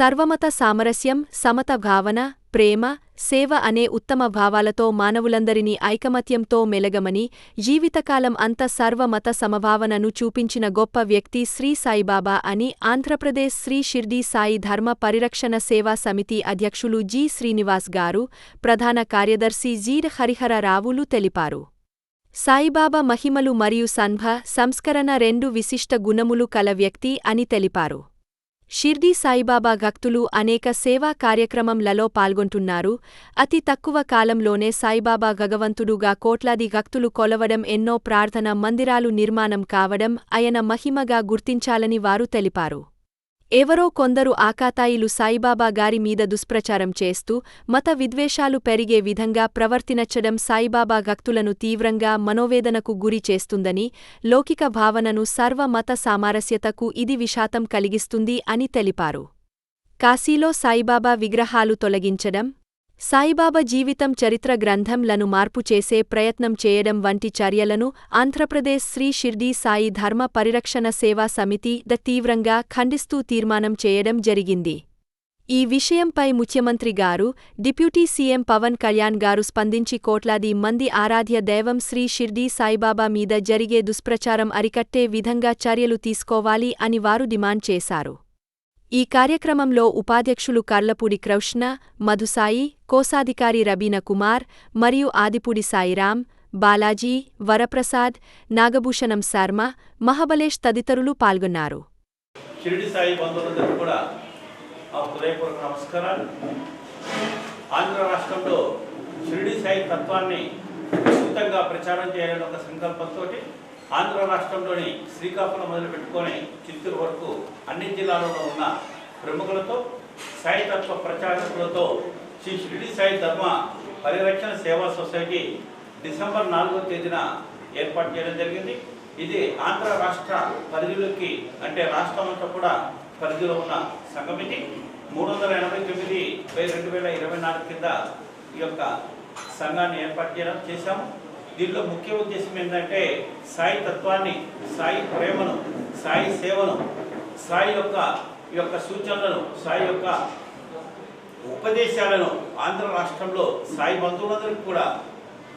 సర్వమత సామరస్యం సమత భావన ప్రేమ సేవ అనే ఉత్తమ భావాలతో మానవులందరినీ ఐకమత్యంతో మెలగమని జీవితకాలం అంత సర్వమత సమభావనను చూపించిన గొప్ప వ్యక్తి శ్రీ సాయిబాబా అని ఆంధ్రప్రదేశ్ శ్రీ షిర్డీ సాయి ధర్మ పరిరక్షణ సేవా సమితి అధ్యక్షులు జి. శ్రీనివాస్ గారు ప్రధాన కార్యదర్శి జీర్ హరిహర రావులు తెలిపారు. సాయిబాబా మహిమలు మరియు సన్భ సంస్కరణ రెండు విశిష్ట గుణములు కల వ్యక్తి అని తెలిపారు. షిర్దీ సాయిబాబా భక్తులు అనేక సేవా కార్యక్రమంలలో పాల్గొంటున్నారు. అతి తక్కువ కాలంలోనే సాయిబాబా భగవంతుడుగా కోట్లాది భక్తులు కొలవడం ఎన్నో ప్రార్థన మందిరాలు నిర్మాణం కావడం ఆయన మహిమగా గుర్తించాలని వారు తెలిపారు. ఎవరో కొందరు ఆకాతాయిలు సాయిబాబా గారి మీద దుష్ప్రచారం చేస్తూ మత విద్వేషాలు పెరిగే విధంగా ప్రవర్తినచ్చడం సాయిబాబా భక్తులను తీవ్రంగా మనోవేదనకు గురి చేస్తుందని లౌకిక భావనను సర్వ మత సామరస్యతకు ఇది విషాతం కలిగిస్తుంది అని తెలిపారు. కాశీలో సాయిబాబా విగ్రహాలు తొలగించడం సాయిబాబా జీవితం చరిత్ర గ్రంథంలను మార్పు చేసే ప్రయత్నం చేయడం వంటి చర్యలను ఆంధ్రప్రదేశ్ శ్రీ షిర్డీ సాయి ధర్మ పరిరక్షణ సేవా సమితి ద తీవ్రంగా ఖండిస్తూ తీర్మానం చేయడం జరిగింది. ఈ విషయంపై ముఖ్యమంత్రి గారు డిప్యూటీ సీఎం పవన్ కళ్యాణ్ గారు స్పందించి కోట్లాది మంది ఆరాధ్య దైవం శ్రీ షిర్డీ సాయిబాబా మీద జరిగే దుష్ప్రచారం అరికట్టే విధంగా చర్యలు తీసుకోవాలి అని వారు డిమాండ్ చేశారు. ఈ కార్యక్రమంలో ఉపాధ్యక్షులు కర్లపూడి కృష్ణ మధుసాయి కోశాధికారి రబీన కుమార్ మరియు ఆదిపూడి సాయిరాం బాలాజీ వరప్రసాద్ నాగభూషణం శర్మ మహబలేష్ తదితరులు పాల్గొన్నారు. షిరిడి సాయి కూడా ఆ హృదయపూర్వక నమస్కారాలు. ఆంధ్ర రాష్ట్రంలో షిరిడి సాయి తత్వాన్ని విస్తృతంగా ప్రచారం చేయాలని ఒక సంకల్పంతో ఆంధ్ర రాష్ట్రంలోని శ్రీకాకుళం మొదలు పెట్టుకొని చిత్తూరు వరకు అన్ని జిల్లాలలో ఉన్న ప్రముఖులతో సాయితత్వ ప్రచారకులతో శ్రీ షిరిడి సాయి ధర్మ పరిరక్షణ సేవా సొసైటీ డిసెంబర్ నాలుగో తేదీన ఏర్పాటు చేయడం జరిగింది. ఇది ఆంధ్ర రాష్ట్ర పరిధిలోకి అంటే రాష్ట్రం అంతా కూడా పరిధిలో ఉన్న సంఘం ఇది. మూడు వందల ఎనభై తొమ్మిది బై రెండు వేల ఇరవై నాలుగు కింద ఈ యొక్క సంఘాన్ని ఏర్పాటు చేయడం చేశాము. దీనిలో ముఖ్య ఉద్దేశం ఏంటంటే సాయి తత్వాన్ని సాయి ప్రేమను సాయి సేవను సాయి యొక్క ఈ యొక్క సూచనలను సాయి యొక్క ఉపదేశాలను ఆంధ్ర రాష్ట్రంలో సాయి బంధువులందరికీ కూడా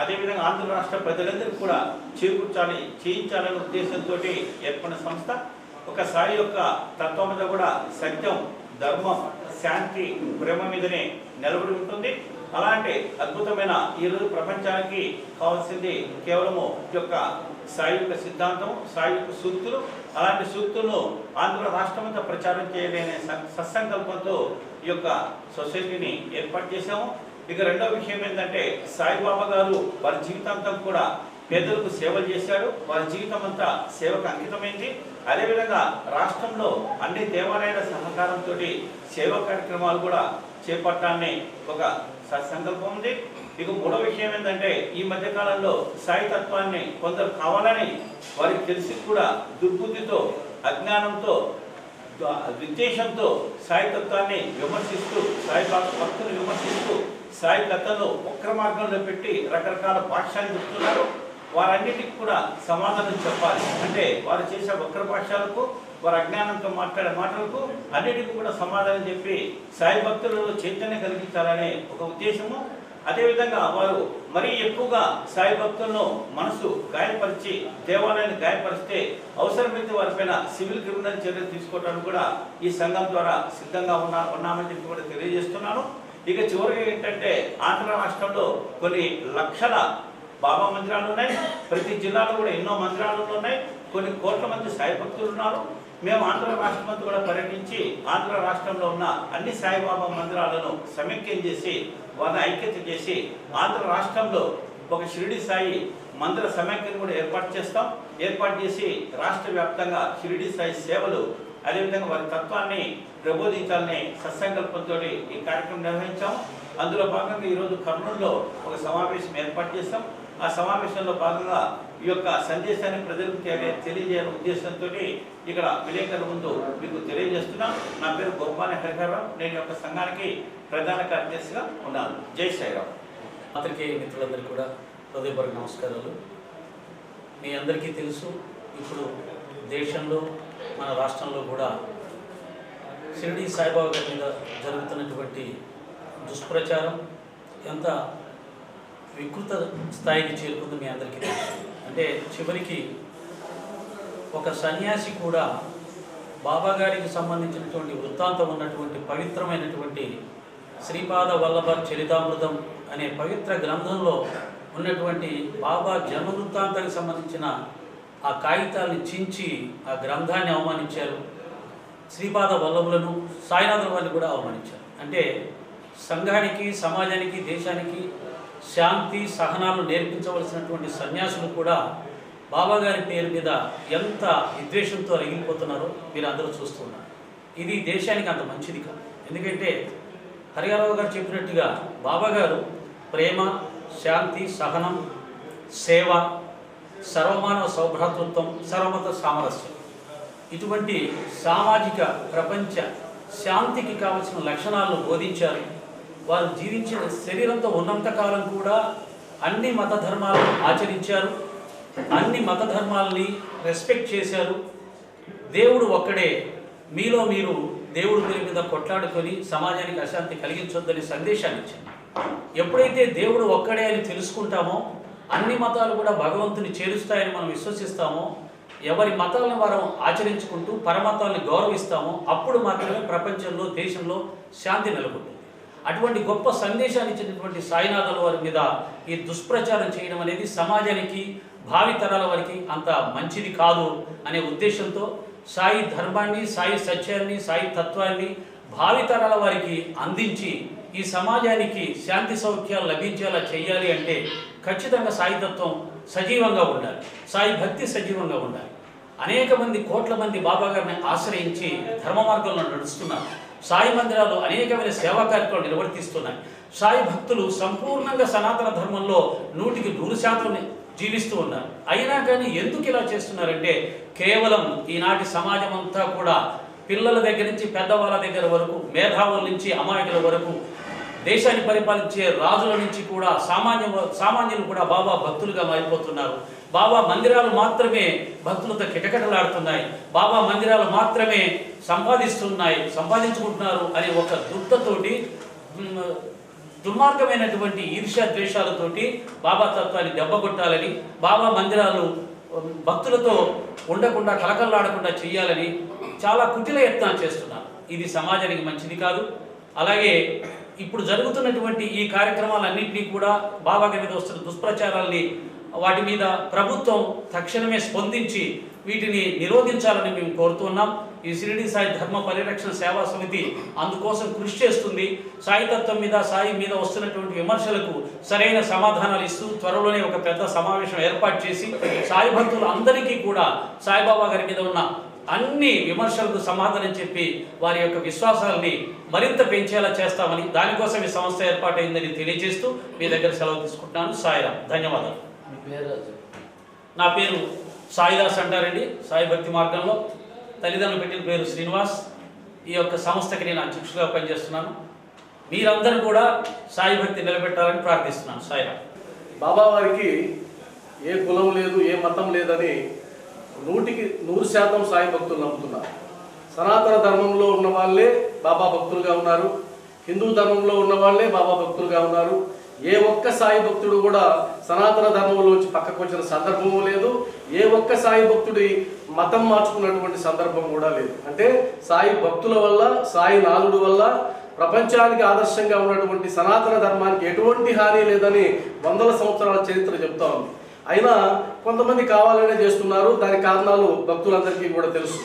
అదేవిధంగా ఆంధ్ర రాష్ట్ర ప్రజలందరికీ కూడా చేకూర్చాలి చేయించాలనే ఉద్దేశంతో ఏర్పడిన సంస్థ. ఒక సాయి యొక్క తత్వం మీద కూడా సత్యం ధర్మం శాంతి ప్రేమ మీదనే నిలబడి ఉంటుంది. అలాంటి అద్భుతమైన ఈరోజు ప్రపంచానికి కావాల్సింది కేవలము ఈ యొక్క సాయి సిద్ధాంతం సాయి సూక్తులు అలాంటి సూక్తులను ఆంధ్ర రాష్ట్రమంతా ప్రచారం చేయలేని సత్సంకల్పంతో ఈ యొక్క సొసైటీని ఏర్పాటు చేశాము. ఇక రెండో విషయం ఏంటంటే సాయిబాబా గారు వారి జీవితాంతం కూడా పేదలకు సేవలు చేశాడు. వారి జీవితం అంతా సేవకు అంకితమైంది. అదేవిధంగా రాష్ట్రంలో అన్ని దేవాలయాల సహకారంతో సేవా కార్యక్రమాలు కూడా చేపట్టాలని ఒక సత్సంకల్పం ఉంది. ఇక మూడో విషయం ఏంటంటే ఈ మధ్య కాలంలో సాయి తత్వాన్ని కొందరు కావాలని వారికి తెలిసి కూడా దుర్బుద్ధితో అజ్ఞానంతో విద్వేషంతో సాయితత్వాన్ని విమర్శిస్తూ సాయి భక్తులు విమర్శిస్తూ సాయి కథను వక్ర మార్గంలో పెట్టి రకరకాల భాష్యాలు చెప్తున్నారు వారన్నిటికి కూడా సమాధానం చెప్పాలి. అంటే వారు చేసే వక్ర భాష్యాలకు వారి అజ్ఞానంతో మాట్లాడే మాటలకు అన్నిటికీ కూడా సమాధానం చెప్పి సాయి భక్తులలో చైతన్యం కలిగించాలనే ఒక ఉద్దేశము. అదేవిధంగా వారు మరీ ఎక్కువగా సాయి భక్తులను మనసు గాయపరిచి దేవాలయాన్ని గాయపరిస్తే అవసరమైతే వారిపైన సివిల్ క్రిమినల్ చర్యలు తీసుకోవడానికి కూడా ఈ సంఘం ద్వారా సిద్ధంగా ఉన్నా ఉన్నామని చెప్పి కూడా తెలియజేస్తున్నాను. ఇక చివరిగా ఏంటంటే ఆంధ్ర రాష్ట్రంలో కొన్ని లక్షల బాబా మందిరాలు ఉన్నాయి. ప్రతి జిల్లాలో కూడా ఎన్నో మందిరాలు ఉన్నాయి. కొన్ని కోట్ల మంది సాయి భక్తులు ఉన్నారు. మేము ఆంధ్ర రాష్ట్రమంతా కూడా పర్యటించి ఆంధ్ర రాష్ట్రంలో ఉన్న అన్ని సాయిబాబా మందిరాలను సమైక్యం చేసి వారిని ఐక్యత చేసి ఆంధ్ర రాష్ట్రంలో ఒక షిరిడి సాయి మందిర సమైక్యను కూడా ఏర్పాటు చేస్తాం. ఏర్పాటు చేసి రాష్ట్ర వ్యాప్తంగా షిరిడి సాయి సేవలు అదేవిధంగా వారి తత్వాన్ని ప్రబోధించాలని సత్సంకల్పంతో ఈ కార్యక్రమం నిర్వహించాం. అందులో భాగంగా ఈరోజు కర్నూలులో ఒక సమావేశం ఏర్పాటు చేస్తాం. ఆ సమావేశంలో భాగంగా ఈ యొక్క సందేశాన్ని ప్రజలకు తెలియ తెలియజేయాలనే ఉద్దేశంతో ఇక్కడ విలేకరుల ముందు మీకు తెలియజేస్తున్నా. నా పేరు గోపాల హరిహరరావు నేను యొక్క సంఘానికి ప్రధాన కార్యదర్శిగా ఉన్నాను. జై శ్రీరామ్ పాత్రికేయ మిత్రులందరికీ కూడా హృదయపూర్వక నమస్కారాలు. మీ అందరికీ తెలుసు ఇప్పుడు దేశంలో మన రాష్ట్రంలో కూడా షిరిడి సాయిబాబా గారి మీద జరుగుతున్నటువంటి దుష్ప్రచారం ఎంత వికృత స్థాయికి చేరుకుందో మీ అందరికీ తెలుసు. అంటే చివరికి ఒక సన్యాసి కూడా బాబా గారికి సంబంధించినటువంటి వృత్తాంతం ఉన్నటువంటి పవిత్రమైనటువంటి శ్రీపాద వల్లభ చరితామృతం అనే పవిత్ర గ్రంథంలో ఉన్నటువంటి బాబా జన్మ వృత్తాంతానికి సంబంధించిన ఆ కాగితాలను చించి ఆ గ్రంథాన్ని అవమానించారు. శ్రీపాద వల్లభులను సాయినాథుల వారిని కూడా అవమానించారు. అంటే సంఘానికి సమాజానికి దేశానికి శాంతి సహనాలు నేర్పించవలసినటువంటి సన్యాసులు కూడా బాబాగారి పేరు మీద ఎంత విద్వేషంతో రగిలిపోతున్నారో మీరు అందరూ చూస్తున్నారు ఇది దేశానికి అంత మంచిది కాదు. ఎందుకంటే హరిహరరావు గారు చెప్పినట్టుగా బాబాగారు ప్రేమ శాంతి సహనం సేవ సర్వమానవ సౌభ్రాతృత్వం సర్వమత సామరస్యం. ఇటువంటి సామాజిక ప్రపంచ శాంతికి కావలసిన లక్షణాలను బోధించారు వారు జీవించిన శరీరంతో ఉన్నంత కాలం కూడా అన్ని మత ధర్మాలను ఆచరించారు. అన్ని మత ధర్మాలని రెస్పెక్ట్ చేశారు. దేవుడు ఒక్కడే. మీలో మీరు దేవుడి పేరు మీద కొట్లాడుకొని సమాజానికి అశాంతి కలిగించొద్దని సందేశాన్ని ఇచ్చింది ఎప్పుడైతే దేవుడు ఒక్కడే అని తెలుసుకుంటామో అన్ని మతాలు కూడా భగవంతుని చేరుస్తాయని మనం విశ్వసిస్తామో ఎవరి మతాలను వారం ఆచరించుకుంటూ పరమతాలను గౌరవిస్తామో అప్పుడు మాత్రమే ప్రపంచంలో దేశంలో శాంతి నెలకొంటుంది. అటువంటి గొప్ప సందేశాన్ని ఇచ్చినటువంటి సాయినాథుల వారి మీద ఈ దుష్ప్రచారం చేయడం అనేది సమాజానికి భావితరాల వారికి అంత మంచిది కాదు అనే ఉద్దేశంతో సాయి ధర్మాన్ని సాయి సత్యాన్ని సాయి తత్వాన్ని భావితరాల వారికి అందించి ఈ సమాజానికి శాంతి సౌఖ్యాలు లభించేలా చేయాలి అంటే ఖచ్చితంగా సాయితత్వం సజీవంగా ఉండాలి. సాయి భక్తి సజీవంగా ఉండాలి. అనేక మంది కోట్ల మంది బాబా గారిని ఆశ్రయించి ధర్మ మార్గంలో నడుస్తున్నారు. సాయి మందిరాలు అనేకమైన సేవా కార్యక్రమాలు నిర్వర్తిస్తున్నాయి. సాయి భక్తులు సంపూర్ణంగా సనాతన ధర్మంలో నూటికి నూరు శాతం జీవిస్తూ ఉన్నారు. అయినా కానీ ఎందుకు ఇలా చేస్తున్నారంటే కేవలం ఈనాటి సమాజం అంతా కూడా పిల్లల దగ్గర నుంచి పెద్దవాళ్ళ దగ్గర వరకు మేధావుల నుంచి అమాయకుల వరకు దేశాన్ని పరిపాలించే రాజుల నుంచి కూడా సామాన్య సామాన్యులు కూడా బాబా భక్తులుగా మారిపోతున్నారు. బాబా మందిరాలు మాత్రమే భక్తులతో కిటకిటలాడుతున్నాయి. బాబా మందిరాలు మాత్రమే సంపాదిస్తున్నాయి. సంపాదించుకుంటున్నారు అనే ఒక దుఃఖతోటి దుర్మార్గమైనటువంటి ఈర్ష్యా ద్వేషాలతోటి బాబా తత్వాన్ని దెబ్బకొట్టాలని బాబా మందిరాలు భక్తులతో ఉండకుండా కలకల్లాడకుండా చేయాలని చాలా కుటిల యత్నాలు చేస్తున్నారు. ఇది సమాజానికి మంచిది కాదు. అలాగే ఇప్పుడు జరుగుతున్నటువంటి ఈ కార్యక్రమాలన్నింటినీ కూడా బాబా గారి మీద వస్తున్న దుష్ప్రచారాల్ని వాటి మీద ప్రభుత్వం తక్షణమే స్పందించి వీటిని నిరోధించాలని మేము కోరుతున్నాం ఈ షిరిడి సాయి ధర్మ పరిరక్షణ సేవా సమితి అందుకోసం కృషి చేస్తుంది. సాయి తత్వం మీద సాయి మీద వస్తున్నటువంటి విమర్శలకు సరైన సమాధానాలు ఇస్తూ త్వరలోనే ఒక పెద్ద సమావేశం ఏర్పాటు చేసి సాయి భక్తులు అందరికీ కూడా సాయిబాబా గారి మీద ఉన్న అన్ని విమర్శలకు సమాధానం చెప్పి వారి యొక్క విశ్వాసాలని మరింత పెంచేలా చేస్తామని దానికోసం ఈ సంస్థ ఏర్పాటైందని తెలియజేస్తూ మీ దగ్గర సెలవు తీసుకుంటున్నాను. సాయిరామ్ ధన్యవాదాలు. నా పేరు సాయిదాస్ అంటారండి. సాయి భక్తి మార్గంలో తల్లిదండ్రులు పెట్టిన పేరు శ్రీనివాస్. ఈ యొక్క సంస్థకి నేను అధ్యక్షుడిగా పనిచేస్తున్నాను. మీరందరూ కూడా సాయి భక్తి నిలబెట్టాలని ప్రార్థిస్తున్నాను. సాయిరామ్. బాబా వారికి ఏ కులం లేదు ఏ మతం లేదని నూటికి నూరు శాతం సాయి భక్తులు నమ్ముతున్నారు. సనాతన ధర్మంలో ఉన్న వాళ్ళే బాబా భక్తులుగా ఉన్నారు. హిందూ ధర్మంలో ఉన్న వాళ్ళే బాబా భక్తులుగా ఉన్నారు. ఏ ఒక్క సాయి భక్తుడు కూడా సనాతన ధర్మంలోంచి పక్కకు వచ్చిన సందర్భము లేదు. ఏ ఒక్క సాయి భక్తుడి మతం మార్చుకున్నటువంటి సందర్భం కూడా లేదు. అంటే సాయి భక్తుల వల్ల సాయి నాథుడు వల్ల ప్రపంచానికి ఆదర్శంగా ఉన్నటువంటి సనాతన ధర్మానికి ఎటువంటి హాని లేదని వందల సంవత్సరాల చరిత్ర చెప్తా ఉంది. అయినా కొంతమంది కావాలనే చేస్తున్నారు. దాని కారణాలు భక్తులందరికీ కూడా తెలుసు.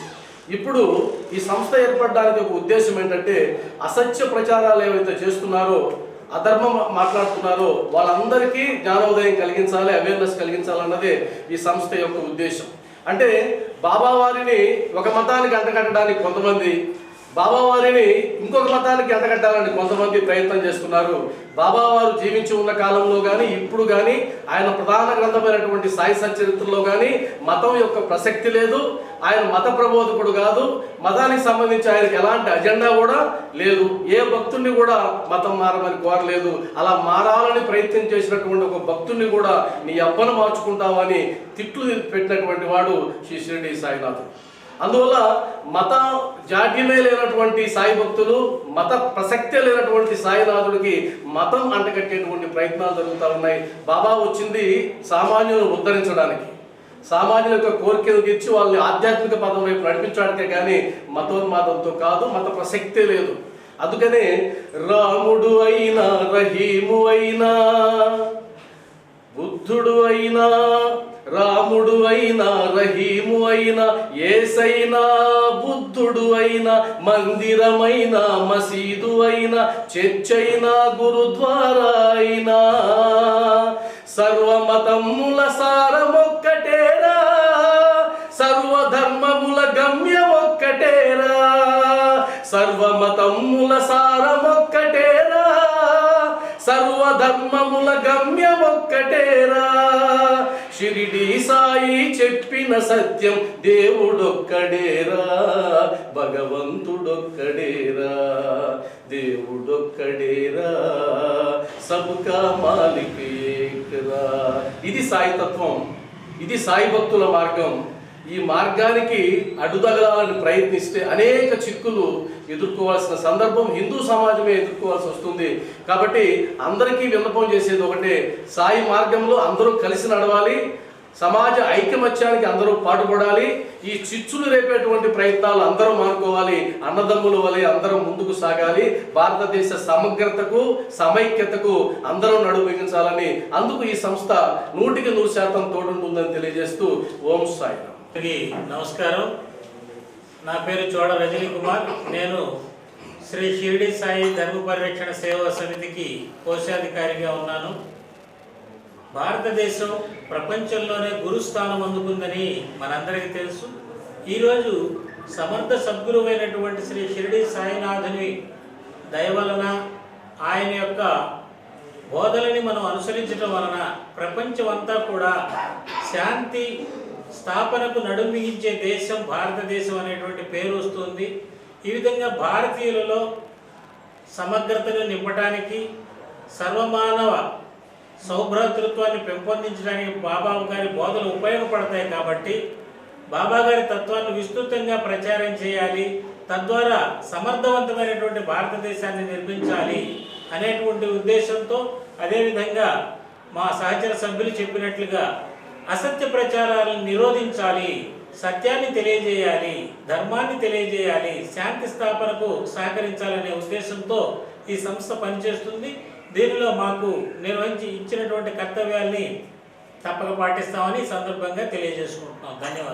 ఇప్పుడు ఈ సంస్థ ఏర్పడడానికి ఒక ఉద్దేశం ఏంటంటే అసత్య ప్రచారాలు ఏవైతే చేస్తున్నారో అధర్మం మాట్లాడుతున్నారో. వాళ్ళందరికీ జ్ఞానోదయం కలిగించాలి అవేర్నెస్ కలిగించాలన్నదే ఈ సంస్థ యొక్క ఉద్దేశం. అంటే బాబావారిని ఒక మతానికి అంటగట్టడానికి కొంతమంది బాబావారిని ఇంకొక మతానికి ఎంతగట్టాలని కొంతమంది ప్రయత్నం చేస్తున్నారు. బాబావారు జీవించి ఉన్న కాలంలో కానీ ఇప్పుడు కానీ ఆయన ప్రధాన గ్రంథమైనటువంటి సాయి సచరిత్రలో కానీ మతం యొక్క ప్రసక్తి లేదు. ఆయన మత ప్రబోధకుడు కాదు. మతానికి సంబంధించి ఆయనకి ఎలాంటి అజెండా కూడా లేదు. ఏ భక్తుడిని కూడా మతం మారమని కోరలేదు. అలా మారాలని ప్రయత్నం చేసినటువంటి ఒక భక్తుడిని కూడా నీ అబ్బను మార్చుకుంటావని తిట్లు పెట్టినటువంటి వాడు శ్రీ షిరిడి సాయినాథుడు. అందువల్ల మత జాడ్యమే లేనటువంటి సాయి భక్తులు మత ప్రసక్తే లేనటువంటి సాయినాథుడికి మతం అంటగట్టేటువంటి ప్రయత్నాలు జరుగుతూ ఉన్నాయి. బాబా వచ్చింది సామాన్యులను ఉద్ధరించడానికి. సామాన్యుల యొక్క కోరికలు తెచ్చి వాళ్ళని ఆధ్యాత్మిక పదం వైపు నడిపించడానికే కానీ మతోన్మాదంతో కాదు మత ప్రసక్తే లేదు. అందుకనే రాముడు అయినా రహీము అయినా బుద్ధుడు అయినా రాముడు అయినా రహీము అయినా ఏసైనా బుద్ధుడు అయినా మందిరమైనా మసీదు అయినా చర్చైనా గురుద్వారా అయినా. సర్వమతముల సారమొక్కటేరా సర్వధర్మముల గమ్యమొక్కటేరా సర్వమతముల సారమొక్కటేరా సర్వధర్మముల గమ్యమొక్కటేరా. షిరిడి సాయి చెప్పిన సత్యం దేవుడొక్కడేరా భగవంతుడొక్కడేరా దేవుడొక్కడేరా సబుకా మాలిక్ ఇది సాయి తత్వం ఇది సాయి భక్తుల మార్గం. ఈ మార్గానికి అడ్డుతగలాలని ప్రయత్నిస్తే అనేక చిక్కులు ఎదుర్కోవాల్సిన సందర్భం హిందూ సమాజమే ఎదుర్కోవాల్సి వస్తుంది. కాబట్టి అందరికీ విన్నపం చేసేది ఒకటే సాయి మార్గంలో అందరూ కలిసి నడవాలి సమాజ ఐకమత్యానికి అందరూ పాటుపడాలి ఈ చిచ్చులు రేపేటువంటి ప్రయత్నాలు అందరూ మానుకోవాలి అన్నదమ్ముల వలె అందరం ముందుకు సాగాలి భారతదేశ సమగ్రతకు సమైక్యతకు అందరూ నడుమించాలని అందుకు ఈ సంస్థ నూటికి నూరు శాతం తోడుంటుందని తెలియజేస్తూ ఓం సాయిరామ్. నమస్కారం. నా పేరు చోడ రజనీ కుమార్ నేను శ్రీ షిరిడి సాయి ధర్మ పరిరక్షణ సేవా సమితికి కోశాధికారిగా ఉన్నాను. భారతదేశం ప్రపంచంలోనే గురుస్థానం అందుకుందని మనందరికీ తెలుసు. ఈరోజు సమర్థ సద్గురువైనటువంటి శ్రీ షిరిడి సాయినాథుని దయ వలన ఆయన యొక్క బోధలని మనం అనుసరించడం వలన ప్రపంచమంతా కూడా శాంతి స్థాపనకు నడుమిగించే దేశం భారతదేశం అనేటువంటి పేరు వస్తుంది. ఈ విధంగా భారతీయులలో సమగ్రతను నింపడానికి సర్వమానవ సౌభ్రాతృత్వాన్ని పెంపొందించడానికి బాబా గారి బోధలు ఉపయోగపడతాయి కాబట్టి బాబా గారి తత్వాన్ని విస్తృతంగా ప్రచారం చేయాలి తద్వారా సమర్థవంతమైనటువంటి భారతదేశాన్ని నిర్మించాలి అనేటువంటి ఉద్దేశంతో అదేవిధంగా మా సహచర సభ్యులు చెప్పినట్లుగా అసత్య ప్రచారాలను నిరోధించాలి సత్యాన్ని తెలియజేయాలి ధర్మాన్ని తెలియజేయాలి శాంతి స్థాపనకు సహకరించాలనే ఉద్దేశంతో ఈ సంస్థ పనిచేస్తుంది. దీనిలో మాకు నిర్వహించి ఇచ్చినటువంటి కర్తవ్యాల్ని తప్పక పాటిస్తామని సందర్భంగా తెలియజేసుకుంటున్నాం. ధన్యవాదాలు.